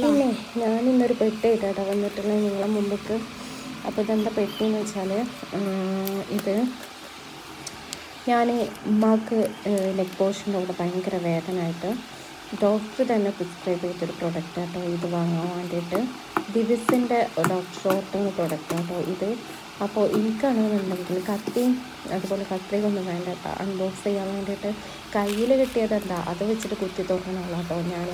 പിന്നെ ഞാൻ ഇന്നൊരു പെട്ടി ഇട്ടാട്ടോ. വന്നിട്ടുള്ളത് നിങ്ങളെ മുമ്പക്ക്. അപ്പോൾ ഇതെന്താ പെട്ടി എന്ന് വെച്ചാൽ ഇത് ഞാൻ ഉമ്മാക്ക് ലെഗ് പോർഷന്റെ കൂടെ ഭയങ്കര വേദനയായിട്ട് ഡോക്ടർ തന്നെ പ്രിസ്ക്രൈബ് ചെയ്തൊരു പ്രൊഡക്റ്റ് ആട്ടോ ഇത് വാങ്ങാൻ വേണ്ടിയിട്ട്. ദിവസിന്റെ ഡോക്ടർ ഓർട്ടുന്ന പ്രൊഡക്റ്റ് ആട്ടോ ഇത്. അപ്പോൾ എനിക്കാണെന്നുണ്ടെങ്കിൽ കത്തിയും അതുപോലെ കത്രികൊന്നും വേണ്ട കേട്ടോ. അൺബോക്സ് ചെയ്യാൻ വേണ്ടിയിട്ട് കയ്യിൽ കിട്ടിയത് എന്താ? അത് വെച്ചിട്ട് കുത്തി തുറക്കണമല്ലോ കേട്ടോ ഞാൻ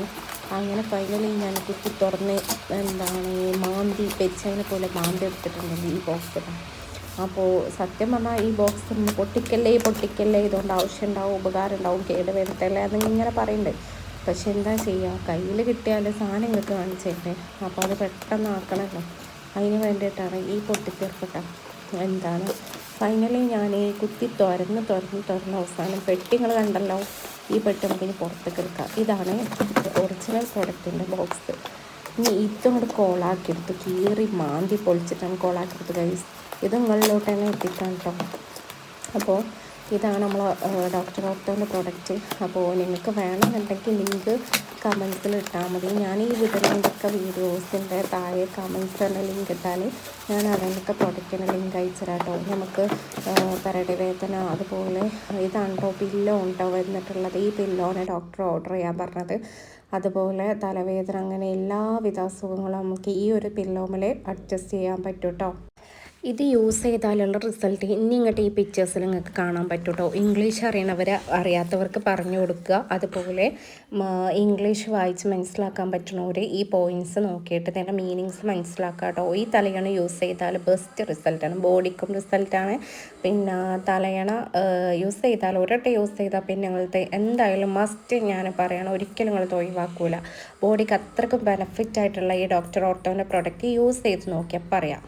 അങ്ങനെ ഫൈനലി ഞാൻ കുത്തി തുറന്ന് എന്താണ് മാന്തി പെച്ചതിനെ പോലെ മാന്തി എടുത്തിട്ടുണ്ടെങ്കിൽ ഈ ബോക്സ് അപ്പോൾ സത്യം പറഞ്ഞാൽ ഈ ബോക്സ് പൊട്ടിക്കല്ലേ പൊട്ടിക്കല്ലേ ഇതുകൊണ്ട് ആവശ്യം ഉണ്ടാവും ഉപകാരം ഉണ്ടാവും കേട് വരുത്തല്ലേ ഇങ്ങനെ പറയുന്നുണ്ട് പക്ഷെ എന്താ ചെയ്യുക കയ്യിൽ കിട്ടിയാൽ സാധനം കാണിച്ചേക്കേ അപ്പോൾ അത് പെട്ടെന്ന് ആക്കണമല്ലോ അതിന് വേണ്ടിയിട്ടാണ് ഈ പൊട്ടിത്തീർക്കട്ട എന്താണ്? ഫൈനലി ഞാൻ ഈ കുത്തി തുറന്ന് തുറന്ന് തുറന്ന് അവസാനം പെട്ടി നിങ്ങൾ കണ്ടല്ലോ? ഈ പെട്ടി നമുക്ക് ഇനി പുറത്തേക്ക് എടുക്കാം. ഇതാണ് ഒറിജിനൽ പ്രൊഡക്റ്റിന്റെ ബോക്സ് ഇനി ഇതങ്ങോട്ട് കോളാക്കിയെടുത്ത് കീറി മാന്തി പൊളിച്ചിട്ടാണ് കോളാക്കിയെടുത്ത് കൈസ് ഇത് നിങ്ങളിലോട്ട് തന്നെ എത്തിക്കാം കേട്ടോ അപ്പോൾ ഇതാണ് നമ്മൾ ഡോക്ടർ ഡോക്ടറിന്റെ പ്രൊഡക്റ്റ് അപ്പോൾ നിങ്ങൾക്ക് വേണമെന്നുണ്ടെങ്കിൽ ലിങ്ക് കമൻസിൽ ഇട്ടാൽ മതി. ഞാൻ ഈ വിതരണത്തിന്റെ വീഡിയോസിന്റെ താഴെ കമൻസ് തന്നെ ലിങ്ക് ഇട്ടാൽ ഞാൻ അതിനൊക്കെ പ്രൊഡക്റ്റിന് ലിങ്ക് അയച്ചു കേട്ടോ. നമുക്ക് പെരടി വേദന അതുപോലെ ഇതാണ് കേട്ടോ പില്ലോ ഉണ്ടോ വന്നിട്ടുള്ളത്. ഈ പില്ലോനെ ഡോക്ടർ ഓർഡർ ചെയ്യാൻ പറഞ്ഞത്. അതുപോലെ തലവേദന അങ്ങനെ എല്ലാവിധ അസുഖങ്ങളും നമുക്ക് ഈ ഒരു പില്ലോമിൽ അഡ്ജസ്റ്റ് ചെയ്യാൻ പറ്റും കേട്ടോ ഇത് യൂസ് ചെയ്താലുള്ള റിസൾട്ട് ഇനി ഇങ്ങോട്ട് ഈ പിക്ചേഴ്സിൽ നിങ്ങൾക്ക് കാണാൻ പറ്റും കേട്ടോ ഇംഗ്ലീഷ് അറിയണവർ അറിയാത്തവർക്ക് പറഞ്ഞു കൊടുക്കുക. അതുപോലെ ഇംഗ്ലീഷ് വായിച്ച് മനസ്സിലാക്കാൻ പറ്റുന്നവർ ഈ പോയിന്റ്സ് നോക്കിയിട്ട് ഇതിന്റെ മീനിങ്സ് മനസ്സിലാക്കുക കേട്ടോ ഈ തലയണ യൂസ് ചെയ്താൽ ബെസ്റ്റ് റിസൾട്ടാണ് ബോഡിക്കും റിസൾട്ടാണ് പിന്നെ തലയണ യൂസ് ചെയ്താൽ ഒരൊട്ട യൂസ് ചെയ്താൽ പിന്നെ നിങ്ങളത്തെ എന്തായാലും മസ്റ്റ് ഞാൻ പറയണം. ഒരിക്കലും നിങ്ങൾ ഒഴിവാക്കൂല. ബോഡിക്ക് അത്രക്കും ബെനഫിറ്റ് ആയിട്ടുള്ള ഈ ഡോക്ടർ ഓട്ടോന്റെ പ്രൊഡക്റ്റ് യൂസ് ചെയ്ത് നോക്കിയാൽ പറയാം.